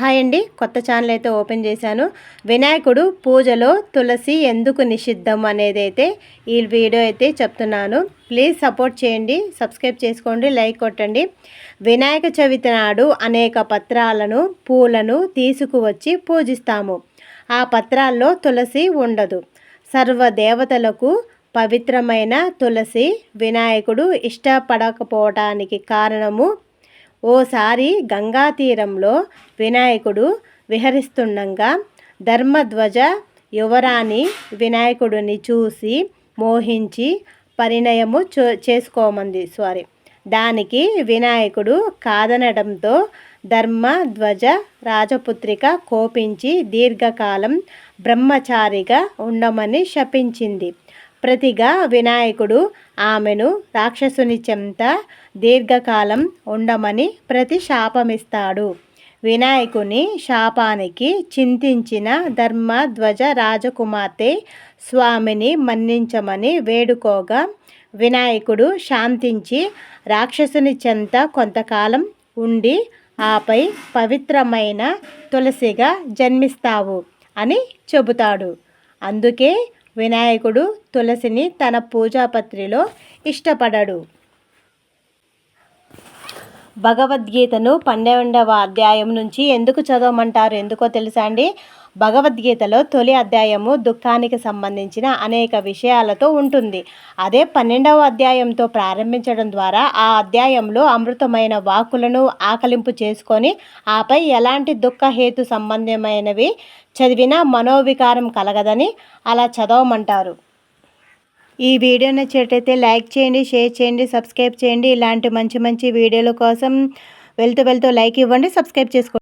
Hi అండి. కొత్త channel అయితే ఓపెన్ చేశాను. వినాయకుడు పూజలో తులసి ఎందుకు నిషిద్ధం అనేది అయితే ఈ వీడియో అయితే చెప్తున్నాను. ప్లీజ్ సపోర్ట్ చేయండి. సబ్స్క్రైబ్ చేసుకోండి. లైక్ కొట్టండి. వినాయక చవితి నాడు అనేక పత్రాలను పూలను తీసుకువచ్చి పూజిస్తాము. ఆ పత్రాల్లో తులసి ఉండదు. సర్వ దేవతలకు పవిత్రమైన తులసి వినాయకుడు ఇష్టపడకపోవటానికి కారణము ఓసారి గంగా తీరంలో వినాయకుడు విహరిస్తుండగా ధర్మధ్వజ యువరాణి వినాయకుడిని చూసి మోహించి పరిణయము చేసుకోమంది సారీ దానికి వినాయకుడు కాదనడంతో ధర్మధ్వజ రాజపుత్రిక కోపించి దీర్ఘకాలం బ్రహ్మచారిగా ఉండమని శపించింది. ప్రతిగా వినాయకుడు ఆమెను రాక్షసుని చెంత దీర్ఘకాలం ఉండమని ప్రతి శాపమిస్తాడు. వినాయకుని శాపానికి చింతించిన ధర్మధ్వజ రాజకుమార్తె స్వామిని మన్నించమని వేడుకోగా వినాయకుడు శాంతించి రాక్షసుని చెంత కొంతకాలం ఉండి ఆపై పవిత్రమైన తులసిగా జన్మిస్తావు అని చెబుతాడు. అందుకే వినాయకుడు తులసిని తన పూజాపత్రిలో ఇష్టపడడు. భగవద్గీతను పన్నెండవ అధ్యాయం నుంచి ఎందుకు చదవమంటారు? ఎందుకో తెలుసా అండి? భగవద్గీతలో తొలి అధ్యాయము దుఃఖానికి సంబంధించిన అనేక విషయాలతో ఉంటుంది. అదే పన్నెండవ అధ్యాయంతో ప్రారంభించడం ద్వారా ఆ అధ్యాయంలో అమృతమైన వాకులను ఆకలింపు చేసుకొని ఆపై ఎలాంటి దుఃఖహేతు సంబంధమైనవి చదివినా మనోవికారం కలగదని అలా చదవమంటారు. ఈ వీడియో నచ్చేటైతే లైక్ చేయండి షేర్ చేయండి సబ్స్క్రైబ్ చేయండి. ఇలాంటి మంచి మంచి వీడియోల కోసం వెళ్తూ వెళ్తూ లైక్ ఇవ్వండి సబ్స్క్రైబ్ చేసుకోండి.